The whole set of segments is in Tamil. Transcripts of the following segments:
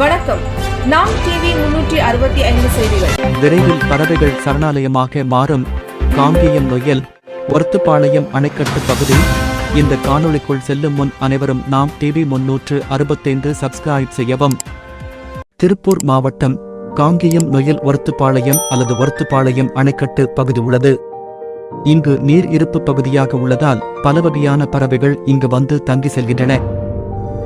வணக்கம். நாம் டிவி முன்னூற்றி அறுபத்தி ஐந்து செய்திகள். விரைவில் பறவைகள் சரணாலயமாக மாறும். காங்கேயம் நொயல் ஒருத்துப்பாளையம் அணைக்கட்டு பகுதி. இந்த காணொளிக்குள் செல்லும் முன் அனைவரும் நாம் டிவி முன்னூற்று அறுபத்தைந்து சப்ஸ்கிரைப் செய்யவும். திருப்பூர் மாவட்டம் காங்கேயம் நொயல் ஒருத்துப்பாளையம் அல்லது ஒருத்துப்பாளையம் அணைக்கட்டு பகுதி உள்ளது. இங்கு நீர் இருப்பு பகுதியாக உள்ளதால் பல வகையான பறவைகள் இங்கு வந்து தங்கி செல்கின்றன.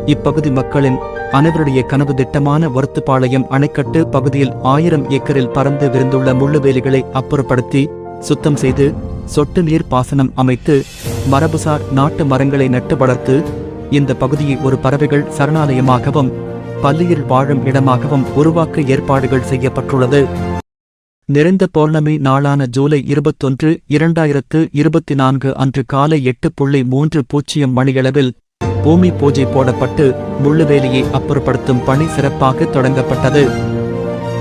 இப்பகுதி மக்களின் அனைவருடைய கனவு திட்டமான வருத்துப்பாளையம் அணைக்கட்டு பகுதியில் ஆயிரம் ஏக்கரில் பறந்து விரிந்துள்ள முள்ளுவேலிகளை அப்புறப்படுத்தி சுத்தம் செய்து சொட்டு நீர் பாசனம் அமைத்து மரபுசார் நாட்டு மரங்களை நட்டு வளர்த்து இந்த பகுதியை ஒரு பறவைகள் சரணாலயமாகவும் பள்ளியில் வாழும் இடமாகவும் உருவாக்க ஏற்பாடுகள் செய்யப்பட்டுள்ளது. நிறைந்த பௌர்ணமி நாளான ஜூலை இருபத்தொன்று இரண்டாயிரத்து இருபத்தி நான்கு அன்று காலை எட்டு புள்ளி மூன்று பூஜ்ஜியம் மணியளவில் பூமி பூஜை போடப்பட்டு முள்ளுவேலியை அப்புறப்படுத்தும் பணி சிறப்பாக தொடங்கப்பட்டது.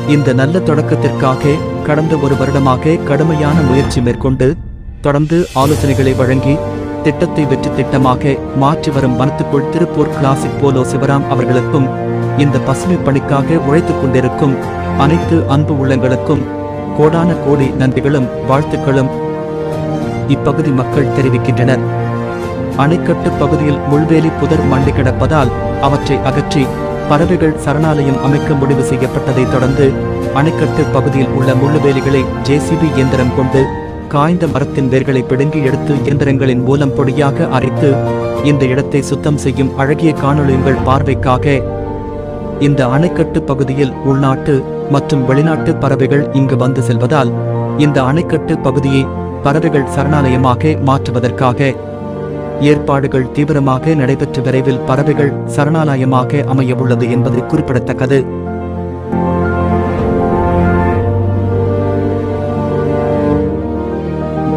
இந்த நல்ல தொடக்கத்திற்காக கடந்த ஒரு வருடமாக கடுமையான முயற்சி மேற்கொண்டு தொடர்ந்து ஆலோசனைகளை வழங்கி திட்டத்தை வெற்றி திட்டமாக மாற்றி வரும் வனத்துக்குள் திருப்பூர் கிளாசிக் போலோ சிவராம் அவர்களுக்கும் இந்த பசுமை பணிக்காக உழைத்துக் கொண்டிருக்கும் அனைத்து அன்பு உள்ளங்களுக்கும் கோடான கோடி நன்றிகளும் வாழ்த்துக்களும். இப்பகுதி மக்கள் தெரிவிக்கின்றனர். அணைக்கட்டு பகுதியில் முள்வேலி புதர் மண்டி கிடப்பதால் அவற்றை அகற்றி பறவைகள் சரணாலயம் அமைக்க முடிவு செய்யப்பட்டதைத் தொடர்ந்து அணைக்கட்டு பகுதியில் உள்ள முள்ளுவேலிகளை ஜேசிபி இயந்திரம் கொண்டு காய்ந்த மரத்தின் வேர்களை பிடுங்கி எடுத்து இயந்திரங்களின் மூலம் பொடியாக அரைத்து இந்த இடத்தை சுத்தம் செய்யும் அழகிய காணொளிகள் பார்வைக்காக இந்த அணைக்கட்டு பகுதியில் உள்நாட்டு மற்றும் வெளிநாட்டு பறவைகள் இங்கு வந்து செல்வதால் இந்த அணைக்கட்டு பகுதியை பறவைகள் சரணாலயமாக மாற்றுவதற்காக ஏற்பாடுகள் தீவிரமாக நடைபெற்று விரைவில் பறவைகள் சரணாலயமாக அமையவுள்ளது என்பது குறிப்பிடத்தக்கது.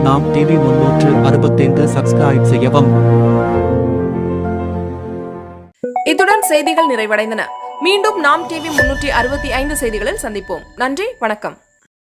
நாம் டிவி முன்னூற்று அறுபத்தைந்து சப்ஸ்கிரைப் செய்யவும். இத்துடன் செய்திகள் நிறைவடைந்தன. மீண்டும் நாம் டிவி முன்னூற்றி அறுபத்தி ஐந்து செய்திகளில் சந்திப்போம். நன்றி வணக்கம்.